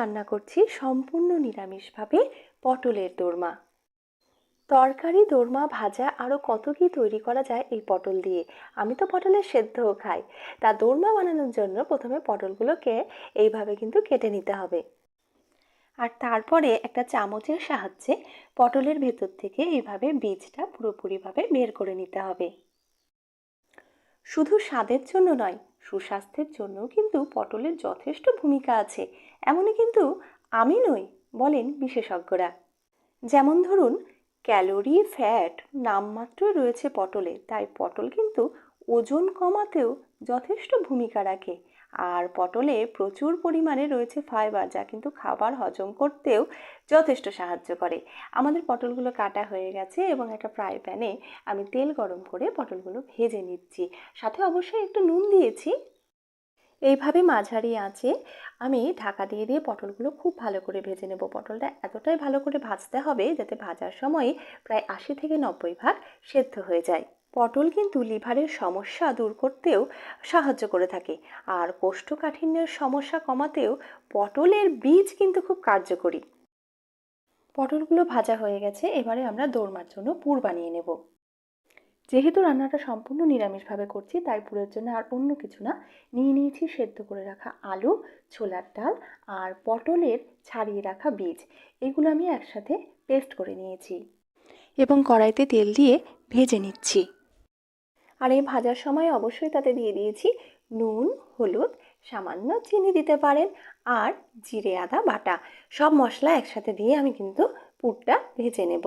রান্না করছি সম্পূর্ণ নিরামিষভাবে পটলের দোরমা। তরকারি, দোরমা, ভাজা আরও কত কী তৈরি করা যায় এই পটল দিয়ে? আমি তো পটলের সেদ্ধও খাই। তা দোরমা বানানোর জন্য প্রথমে পটলগুলোকে এইভাবে কিন্তু কেটে নিতে হবে। আর তারপরে একটা চামচের সাহায্যে পটলের ভেতর থেকে এইভাবে বীজটা পুরোপুরিভাবে বের করে নিতে হবে। শুধু স্বাদের জন্য নয় সুস্বাস্থ্যের জন্যও কিন্তু পটলের যথেষ্ট ভূমিকা আছে। এমনই কিন্তু আমি নই, বলেন বিশেষজ্ঞরা। যেমন ধরুন, ক্যালোরি, ফ্যাট নামমাত্র রয়েছে পটলে, তাই পটল কিন্তু ওজন কমাতেও যথেষ্ট ভূমিকা রাখে। আর পটলে প্রচুর পরিমাণে রয়েছে ফাইবার যা কিন্তু খাবার হজম করতেও যথেষ্ট সাহায্য করে। আমাদের পটলগুলো কাটা হয়ে গেছে এবং একটা ফ্রাই প্যানে আমি তেল গরম করে পটলগুলো ভেজে নিচ্ছি। সাথে অবশ্যই একটু নুন দিয়েছি। এইভাবে মাঝারি আঁচে আমি ঢাকা দিয়ে দিয়ে পটলগুলো খুব ভালো করে ভেজে নেব। পটলটা এতটাই ভালো করে ভাজতে হবে যাতে ভাজার সময় প্রায় আশি থেকে নব্বই ভাগ সেদ্ধ হয়ে যায়। পটল কিন্তু লিভারের সমস্যা দূর করতেও সাহায্য করে থাকে। আর কোষ্ঠকাঠিন্যের সমস্যা কমাতেও পটলের বীজ কিন্তু খুব কার্যকরী। পটলগুলো ভাজা হয়ে গেছে, এবারে আমরা দোরমার জন্য পুর বানিয়ে নেব। যেহেতু রান্নাটা সম্পূর্ণ নিরামিষভাবে করছি, তাই পুরের জন্য আর অন্য কিছু না। নিয়ে নিয়েছি সেদ্ধ করে রাখা আলু, ছোলার ডাল আর পটলের ছাড়িয়ে রাখা বীজ। এগুলো আমি একসাথে পেস্ট করে নিয়েছি। এবং কড়াইতে তেল দিয়ে ভেজে নিচ্ছি। আর এই ভাজার সময় অবশ্যই তাতে দিয়ে দিয়েছি নুন, হলুদ, সামান্য চিনি দিতে পারেন আর জিরে, আদা, বাটা। সব মশলা একসাথে দিয়ে আমি কিন্তু পুরটা ভেজে নেব।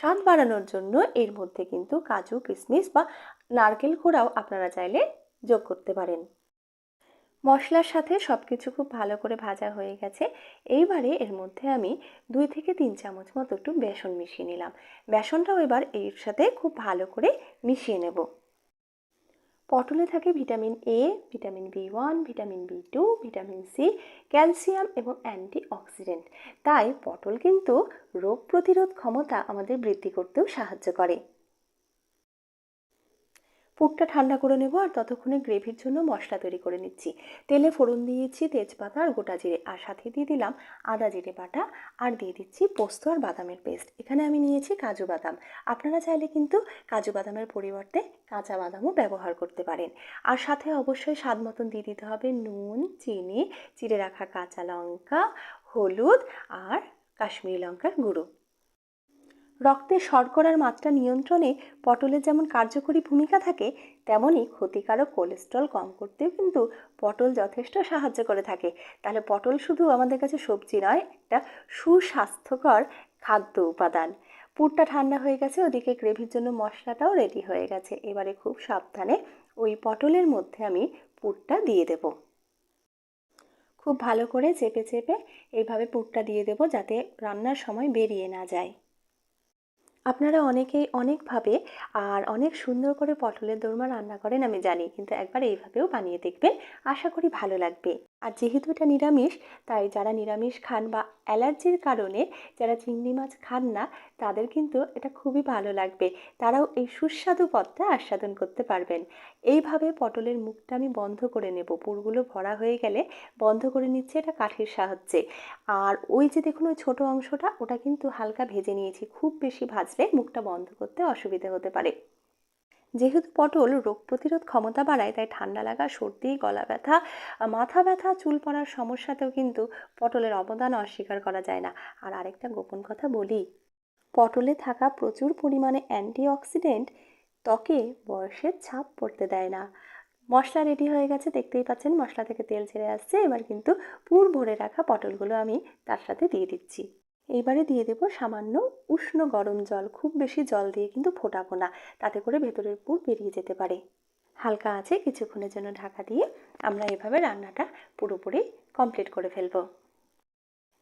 স্বাদ বাড়ানোর জন্য এর মধ্যে কিন্তু কাজু কিশমিশ বা নারকেল খোড়াও আপনারা চাইলে যোগ করতে পারেন। মশলার সাথে সব কিছু খুব ভালো করে ভাজা হয়ে গেছে। এইবারে এর মধ্যে আমি দুই থেকে তিন চামচ মতো একটু বেসন মিশিয়ে নিলাম। বেসনটাও এবার এর সাথে খুব ভালো করে মিশিয়ে নেব। পটলে থাকে vitamin A vitamin B one vitamin B two vitamin C calcium এবং অ্যান্টি অক্সিডেন্ট তাই পটল কিন্তু রোগ প্রতিরোধ ক্ষমতা আমাদের বৃদ্ধি করতেও সাহায্য করে। পুরটা ঠান্ডা করে নেব আর ততক্ষণে গ্রেভির জন্য মশলা তৈরি করে নিচ্ছি। তেলে ফোড়ন দিয়েছি তেজপাতা আর গোটা জিরে। আর সাথে দিয়ে দিলাম আদা জিরে বাটা আর দিয়ে দিচ্ছি পোস্ত আর বাদামের পেস্ট। এখানে আমি নিয়েছি কাজু বাদাম। আপনারা চাইলে কিন্তু কাজু বাদামের পরিবর্তে কাঁচা বাদামও ব্যবহার করতে পারেন। আর সাথে অবশ্যই স্বাদ মতন দিয়ে দিতে হবে নুন, চিনি, চিড়ে রাখা কাঁচা লঙ্কা, হলুদ আর কাশ্মীরি লঙ্কার গুঁড়ো। রক্তে শর্করার মাত্রা নিয়ন্ত্রণে পটলের যেমন কার্যকরী ভূমিকা থাকে, তেমনই ক্ষতিকারক কোলেস্ট্রল কম করতেও কিন্তু পটল যথেষ্ট সাহায্য করে থাকে। তাহলে পটল শুধু আমাদের কাছে সবজি নয়, একটা সুস্বাস্থ্যকর খাদ্য উপাদান। পুরটা ঠান্ডা হয়ে গেছে, ওদিকে গ্রেভির জন্য মশলাটাও রেডি হয়ে গেছে। এবারে খুব সাবধানে ওই পটলের মধ্যে আমি পুরটা দিয়ে দেব। খুব ভালো করে চেপে চেপে এইভাবে পুরটা দিয়ে দেব যাতে রান্নার সময় বেরিয়ে না যায়। আপনারা অনেকেই অনেকভাবে আর অনেক সুন্দর করে পটলের দোরমা রান্না করেন, আমি জানি। কিন্তু একবার এইভাবেও বানিয়ে দেখবেন, আশা করি ভালো লাগবে। আর যেহেতু এটা নিরামিষ, তাই যারা নিরামিষ খান বা অ্যালার্জির কারণে যারা চিংড়ি মাছ খান না, তাদের কিন্তু এটা খুবই ভালো লাগবে। তারাও এই সুস্বাদু পদটা আস্বাদন করতে পারবেন। এইভাবে পটলের মুখটা আমি বন্ধ করে নেব। পুরগুলো ভরা হয়ে গেলে বন্ধ করে নিচ্ছে এটা কাঠের সাহায্যে। আর ওই যে দেখুন ওই ছোটো অংশটা, ওটা কিন্তু হালকা ভেজে নিয়েছি, খুব বেশি ভাজলে মুখটা বন্ধ করতে অসুবিধে হতে পারে। যেহেতু পটল রোগ প্রতিরোধ ক্ষমতা বাড়ায়, তাই ঠান্ডা লাগা, সর্দি, গলা ব্যথা, মাথা ব্যথা, চুল পড়ার সমস্যাতেও কিন্তু পটলের অবদান অস্বীকার করা যায় না। আর আরেকটা গোপন কথা বলি, পটলে থাকা প্রচুর পরিমাণে অ্যান্টিঅক্সিডেন্ট ত্বকে বয়সের ছাপ পড়তে দেয় না। মশলা রেডি হয়ে গেছে, দেখতেই পাচ্ছেন মশলা থেকে তেল ছেড়ে আসছে। এবার কিন্তু পুর ভরে রাখা পটলগুলো আমি তার সাথে দিয়ে দিচ্ছি। এইবারে দিয়ে দেবো সামান্য উষ্ণ গরম জল, খুব বেশি জল দিয়ে কিন্তু ফোটাবো না, তাতে করে ভেতরের পুর বেরিয়ে যেতে পারে। হালকা আছে, কিছুক্ষণের জন্য ঢাকা দিয়ে আমরা এভাবে রান্নাটা পুরোপুরি কমপ্লিট করে ফেলব।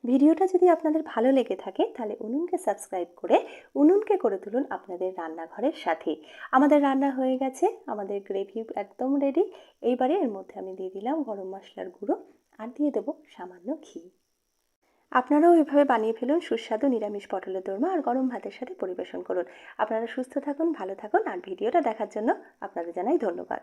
ভিডিওটা যদি আপনাদের ভালো লেগে থাকে, তাহলে উনুনকে সাবস্ক্রাইব করে উনুনকে করে তুলুন আপনাদের রান্নাঘরের সাথে। আমাদের রান্না হয়ে গেছে, আমাদের গ্রেভি একদম রেডি এইবারে এর মধ্যে আমি দিয়ে দিলাম গরম মশলার গুঁড়ো আর দিয়ে দেবো সামান্য ঘি। আপনারাও এভাবে বানিয়ে ফেলুন সুস্বাদু নিরামিষ পটলের দোরমা আর গরম ভাতের সাথে পরিবেশন করুন। আপনারা সুস্থ থাকুন, ভালো থাকুন আর ভিডিওটা দেখার জন্য আপনাদের জানাই ধন্যবাদ।